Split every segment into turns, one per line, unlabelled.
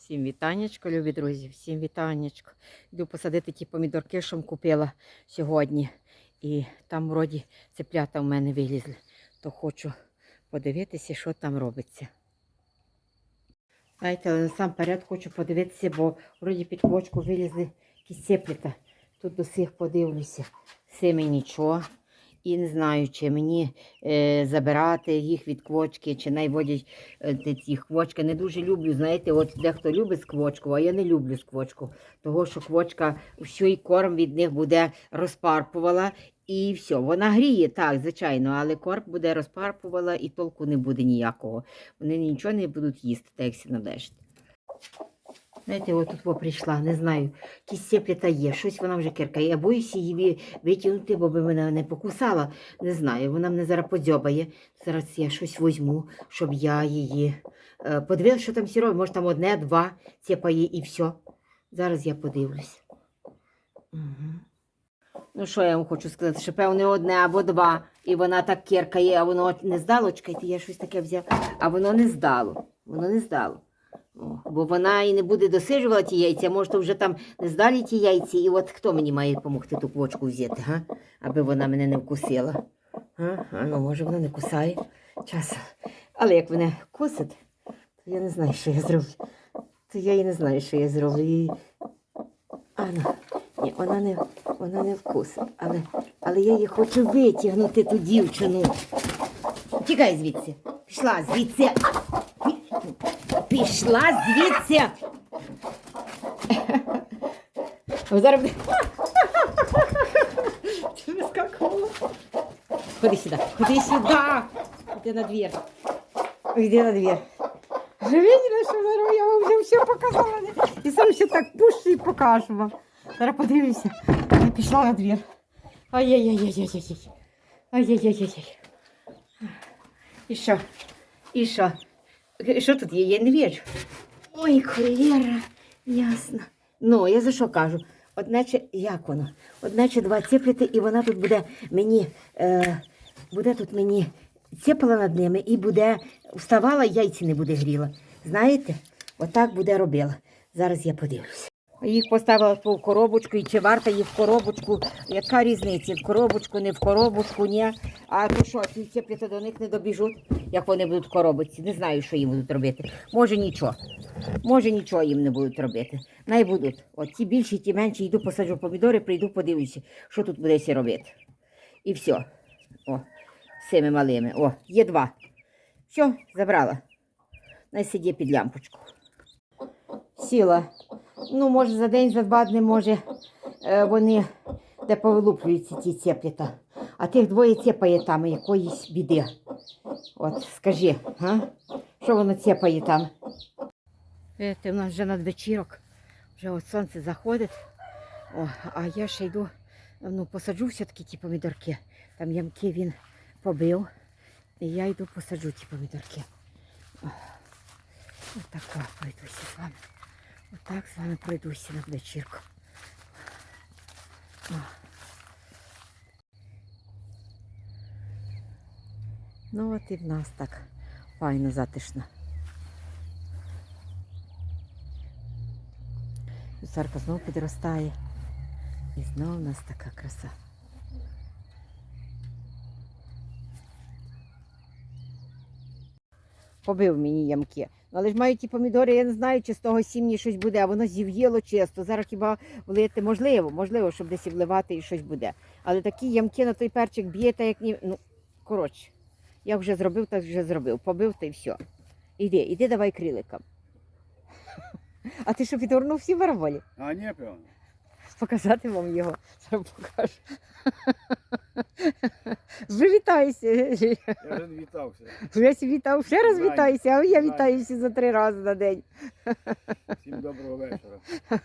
Всім вітаннячко, любі друзі, всім вітаннячко. Йду посадити ті помідорки, що купила сьогодні. І там вроді цеплята в мене вилізли. То хочу подивитися, що там робиться. Знаєте, але насамперед хочу подивитися, бо вроді під квочку вилізли якісь цеплята. Тут до сих подивлюся. Сими нічого. І не знаю, чи мені е, забирати їх від квочки, чи найводять е, ці квочки. Не дуже люблю. Знаєте, от дехто любить сквочку, а я не люблю сквочку. Того, що квочка всій корм від них буде розпарпувала. І все, вона гріє, так, звичайно, але корм буде розпарпувала і толку не буде ніякого. Вони нічого не будуть їсти, так як сі належить. Знаєте, от тут прийшла, не знаю, якісь сеплята є, щось вона вже киркає. Я боюся її витягнути, бо би мене не покусала. Не знаю, вона мене зараз подзьобає. Зараз я щось візьму, щоб я її е, подивилася, що там робить. Може, там одне, два цепає і все. Зараз я подивлюсь. Угу. Ну, що я вам хочу сказати, що певне одне або два, і вона так киркає, а воно не здало, чекайте, я щось таке взяв, а воно не здало. Воно не здало. Бо вона і не буде досиджувати ті яйця, може, вже там не здалі ті яйці, і от хто мені має допомогти ту квочку взяти, га? аби вона мене не вкусила. А, а ну, може, вона не кусає час. Але як мене кусить, то я не знаю, що я зроблю. То я і не знаю, що я зроблю. І... А, ну, ні, вона не, вона не вкусить. Але, але я її хочу витягнути, ту дівчину. Тікай звідси. Пішла звідси. Пішла звідси. О, Зараз буде. Ти вискакувала. Ходи сюди, ходи сюди. Іди на двір. Іди на двір. Вже виділи, що зараз я вам вже все показала. І сам ще так пущу і покажу вам. Зараз подивлюся. Я пішла на двір. Ай-яй-яй-яй-яй-яй. Ай-яй-яй-яй. І що? І що? Що тут є? Я не вірю. Ой, холєра, ясно. Ну, я за що кажу? Одначе, як воно? Одначе два цепліти, і вона тут буде мені, е, буде тут мені цепала над ними і буде вставала, яйці не буде гріла. Знаєте? Отак буде робила. Зараз я подивлюся. Їх поставила в коробочку, і чи варто їх в коробочку? Яка різниця? В коробочку, не в коробочку, ні. А то що, ці до них не добіжуть, як вони будуть в коробочці. Не знаю, що їм будуть робити. Може нічого. Може нічого їм не будуть робити. Най будуть. От ті більші, ті менші, йду посаджу помідори, прийду, подивлюся, що тут буде сі робити. І все. О, з цими малими. О, є два. Все, забрала. Най сидє під лямпочку. Сіла. Ну, може, за день, за два дні, може, е, вони де повилуплюються ті цеплята. А тих двоє цепає там якоїсь біди. От, скажи, га? що воно цепає там? Видите, у нас вже надвечірок, вже от сонце заходить. О, а я ще йду, ну, посаджу все-таки ті помідорки. Там ямки він побив. І я йду посаджу ті помідорки. О, Отак пройдуся з вами. Отак з вами пройдуся над вечірком. О. Ну от і в нас так файно затишно. Царка знову підростає. І знову в нас така краса. Побив мені ямки. Ну, але ж мають ті помідори, я не знаю, чи з того сім'ї щось буде, а воно зів'їло чисто. Зараз хіба влити можливо, можливо, щоб десь і вливати і щось буде. Але такі ямки на той перчик б'є, та як ні. Ну, коротше, як вже зробив, так вже зробив. Побив та й все. Іди, іди давай криликам. А ти що підгорнув всі бараболі?
А, ні, певно.
Показати вам його. Зараз покажу. Вже вітаюся.
Я вже не вітався.
Вже вітав, ще раз
Знаю.
а я
Знаю.
вітаюся за три рази на день.
Всім доброго вечора.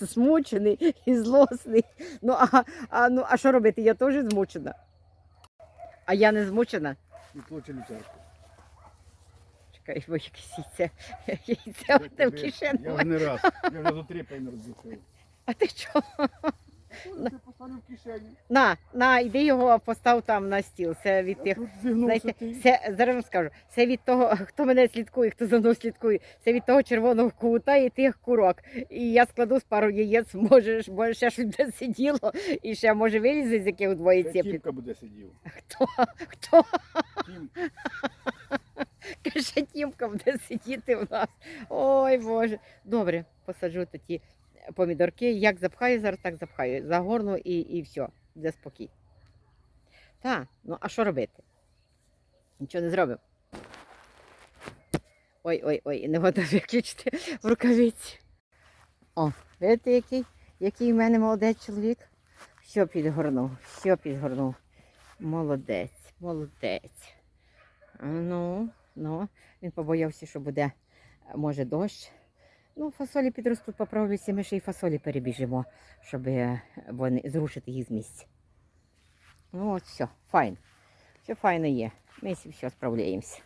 Змучений і злосний. Ну а, а, ну, а що робити? Я теж змучена. А я не змучена.
Відлучили церкву.
Чекай, бо якесь яйце. Яйце в
Я вже не раз. Я вже до три певно розбухав.
А ти чого?
Ти в кишені.
На, на, іди його постав там на стіл. Це від тих.
тут зігнувся
Знаєте,
ти.
це зараз вам скажу. Це від того, хто мене слідкує, хто за мною слідкує. Це від того червоного кута і тих курок. І я складу з пару яєць, може, ж- може ще щось де сиділо, і ще може вилізе з яких двоє
Ще
цеплять.
Тімка буде сидів.
Хто? Хто?
Тім.
Каже, тімка буде сидіти в нас. Ой Боже. Добре, посаджу тоді помідорки. Як запхаю, зараз так запхаю. Загорну і, і все, буде спокій. Так, ну а що робити? Нічого не зробив. Ой, ой, ой, не вода виключити в рукавиці. О, видите, який, який в мене молодець чоловік? Все підгорнув, все підгорнув. Молодець, молодець. Ну, ну, він побоявся, що буде, може, дощ. Ну, фасолі підростуть, поправлюся, ми ще й фасолі перебіжимо, щоб е, вони зрушити їх з місця. Ну, от все, файно. Все файно є. Ми все справляємося.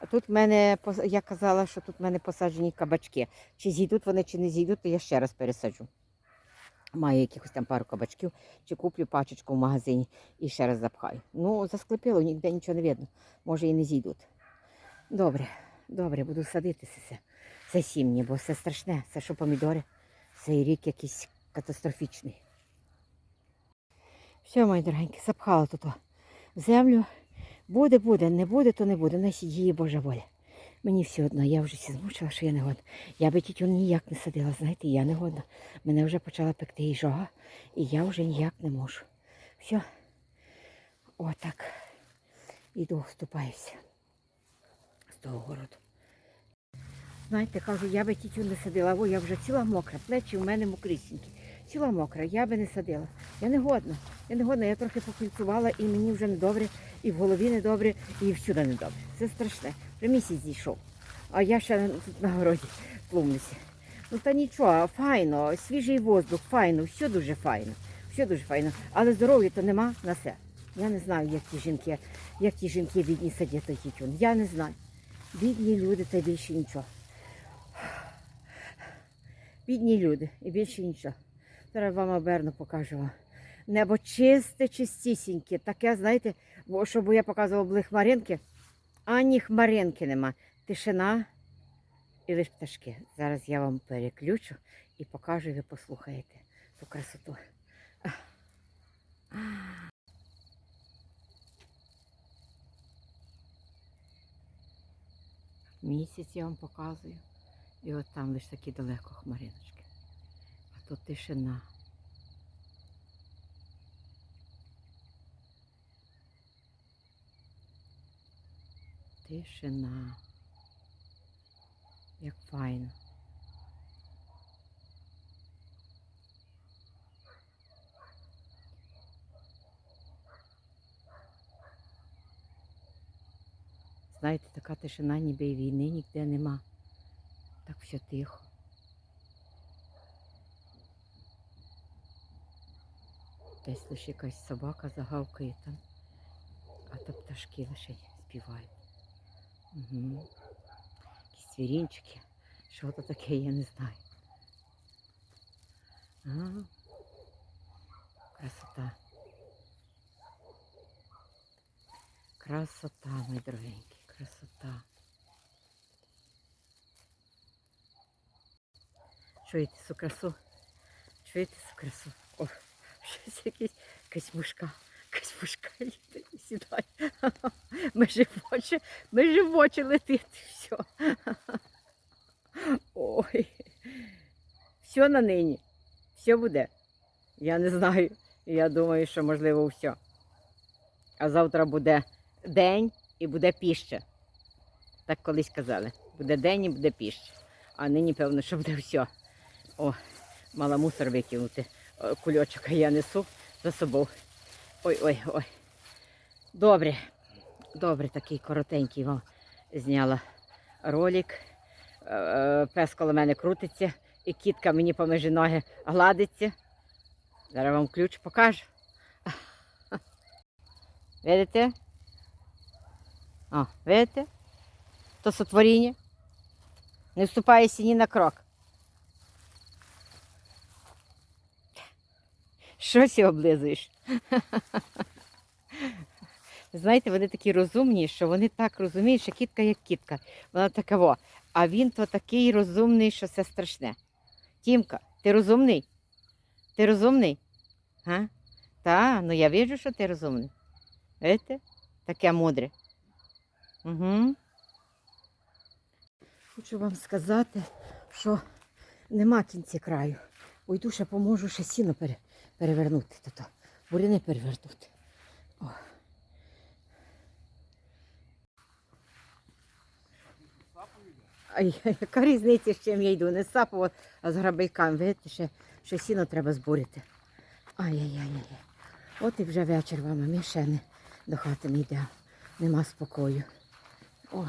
А тут в мене, я казала, що тут в мене посаджені кабачки. Чи зійдуть вони, чи не зійдуть, то я ще раз пересаджу. Маю якихось там пару кабачків, чи куплю пачечку в магазині і ще раз запхаю. Ну, засклепило, ніде нічого не видно. Може і не зійдуть. Добре, добре, буду садити це. все. Сім'ї, бо це страшне. Це що помідори. Цей рік якийсь катастрофічний. Все, мої дорогенькі, запхала тут в землю. Буде, буде, не буде, то не буде. Наші її Божа воля. Мені все одно, я вже всі змучила, що я не годна. Я би тітю ніяк не садила, знаєте, я не годна. Мене вже почала пекти і і я вже ніяк не можу. Все. Отак. Іду, вступаюся з. Знаєте, кажу, я би тітю не садила, бо я вже ціла мокра, плечі у мене мокрісінькі. Ціла мокра, я би не садила. Я не годна. Я не годна, я трохи покільцювала і мені вже недобре, і в голові недобре, і всюди недобре. Це страшне. Вже місяць зійшов. А я ще тут на городі тлумлюся. Ну та нічого, файно, свіжий воздух, файно, все дуже файно. Все дуже файно. Але здоров'я то нема на все. Я не знаю, як ті жінки, як ті жінки бідні садять той тютюн. Я не знаю. Бідні люди та більше нічого. Бідні люди і більше нічого. Зараз вам оберну покажу вам. Небо чисте, чистісіньке. Таке, знаєте, бо щоб я показувала були хмаринки, ані хмаринки нема. Тишина і лише пташки. Зараз я вам переключу і покажу, і ви послухаєте ту красоту. Місяць я вам показую. І от там лише такі далеко хмариночки. А тут тишина. Тишина. Як файно. Знаєте, така тишина, ніби і війни ніде нема. Так все тихо. Десь лише якась собака загавкає там, а то пташки лише співають. Угу. Якісь свірінчики. Що то таке, я не знаю. Ага. Красота. Красота, мої дорогенькі, красота. Чуєте цю красу? Чуєте цю красу? О, щось якесь, якась мушка, якась і сідає. Ми живочі, ми живочі летить, все. Ой. Все на нині. Все буде. Я не знаю. Я думаю, що можливо все. А завтра буде день і буде піще. Так колись казали. Буде день і буде піще. А нині, певно, що буде все. О, мала мусор викинути. Кульочок я несу за собою. Ой-ой, ой. Добре. Добре, такий коротенький вам зняла ролик. Е, е, Пес коло мене крутиться, і кітка мені поміж ноги гладиться. Зараз вам ключ покажу. Видите? О, видите? То сотворіння. Не вступає ні на крок. Що сі облизуєш? Знаєте, вони такі розумні, що вони так розуміють, що кітка як кітка. Вона така во. А він то такий розумний, що це страшне. Тімка, ти розумний? Ти розумний? Га? Та, ну я бачу, що ти розумний. Видите? Таке мудре. Угу. Хочу вам сказати, що нема кінці краю. Уйду ще поможу ще сіно пере, перевернути. То, буряни перевернути. О. Ай, яка різниця, з чим я йду? Не з сапом, а з грабайками. Видите, ще, ще сіно треба збурити. Ай-яй-яй-яй. От і вже вечір вам, а ми ще не до хати не йдемо. Нема спокою. О,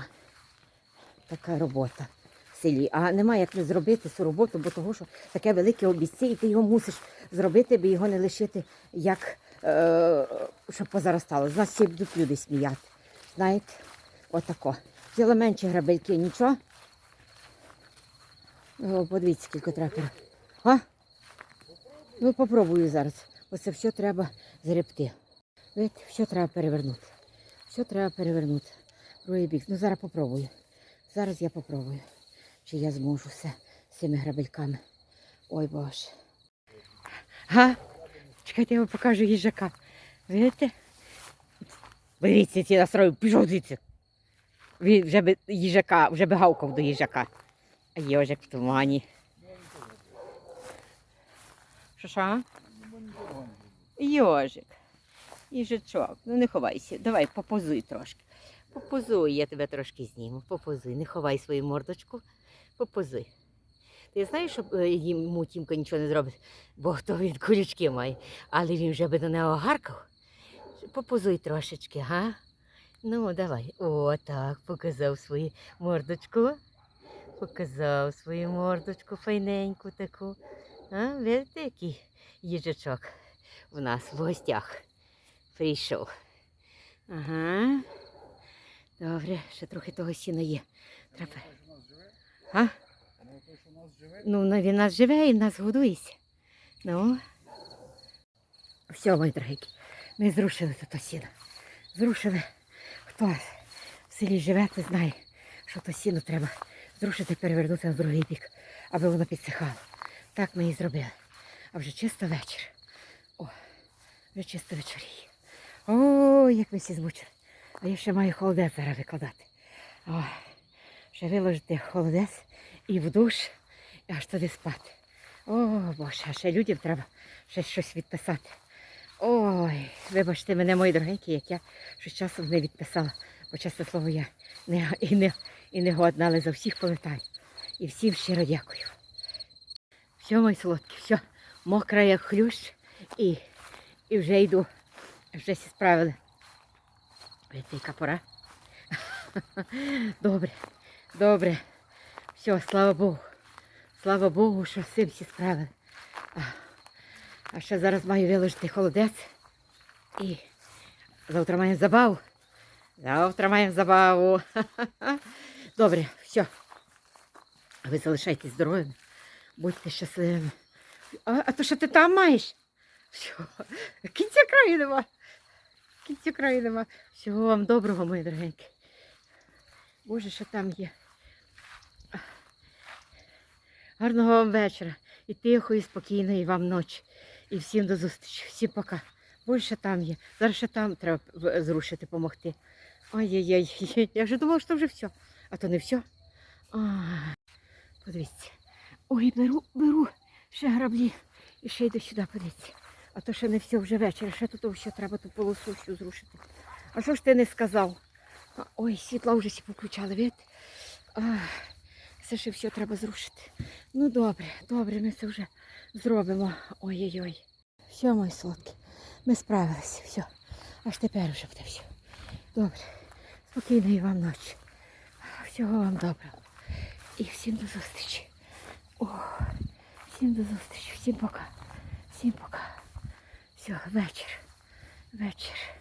така робота в селі. А немає як не зробити цю роботу, бо того, що таке велике обіця, і ти його мусиш зробити, бо його не лишити, як е, щоб позаростало. З нас всі будуть люди сміяти. Знаєте, отако. Взяла менші грабельки, нічого. О, подивіться, скільки пере- А? Ну, попробую зараз. Оце все треба згребти. Видите, все треба перевернути. Все треба перевернути. Бік. Ну зараз попробую. Зараз я попробую. Чи я зможу все з цими грабельками. Ой Боже. Га? Чекайте, я вам покажу їжака. Видите? Беріться ці настрою, пішов звідси. Він вже би їжака, вже би гавкав до їжака. А йожик в тумані. Що що? Йожик. Їжачок, ну не ховайся. Давай, попозуй трошки. Попозуй, я тебе трошки зніму. Попозуй, не ховай свою мордочку. Попозуй. Ти знаєш, що е, йому Тімка нічого не зробить, бо то він колючки має, але він вже би до нього гаркав. Попозуй трошечки, га? Ну, давай. О, так, показав свою мордочку. Показав свою мордочку файненьку таку. А, видите, який їжачок в нас в гостях прийшов. Ага. Добре, ще трохи того сіна є. Треба. А?
Ну,
він нас живе і нас годується. Ну. Все, мої дорогенькі, ми зрушили тут сіно. Зрушили. Хто в селі живе, той знає, що то сіно треба зрушити, перевернути на другий бік, аби воно підсихало. Так ми і зробили. А вже чисто вечір. О, вже чисто вечоріє. О, як ми всі змучили. А я ще маю холодець зараз викладати. О, ще виложити холодець і в душ, і аж туди спати. О, Боже, а ще людям треба ще щось відписати. Ой, вибачте мене, мої дорогенькі, як я щось часом не відписала, бо чесне слово, я не, і, не, і не годна, але за всіх пам'ятаю. І всім щиро дякую. Все, мої солодкі, все, мокра як хлющ, і, і вже йду. Вже всі справили. Яка пора. Добре, добре. Все, слава Богу. Слава Богу, що з всі справили. А, а ще зараз маю виложити холодець. І завтра маємо забаву. Завтра маємо забаву. Добре, все. Ви залишайтесь здоровими, будьте щасливими. А, а то що ти там маєш? Все. Кінця краю нема. Кінця краю. Всього вам доброго, мої дорогенькі. Боже, що там є. Гарного вам вечора. І тихої, спокійної вам ночі. І всім до зустрічі. Всім пока. Боже, що там є. Зараз ще там треба зрушити, допомогти. Ай-яй-яй. Я вже думала, що вже все. А то не все. А, подивіться. Ой, беру, беру ще граблі. І ще йду сюди, подивіться. А то ще не все вже вечір. Ще тут все треба ту полосу всю зрушити. А що ж ти не сказав? Ой, світла вже всі поключали, видите? Це ще все треба зрушити. Ну добре, добре, ми це вже зробимо. Ой-ой-ой. Все, мої солодкі, ми справилися, все. Аж тепер вже буде все. Добре. Спокійної вам ночі. Всього вам доброго. І всім до зустрічі. О, всім до зустрічі, всім пока. Всім пока. Все, вечір. Вечір.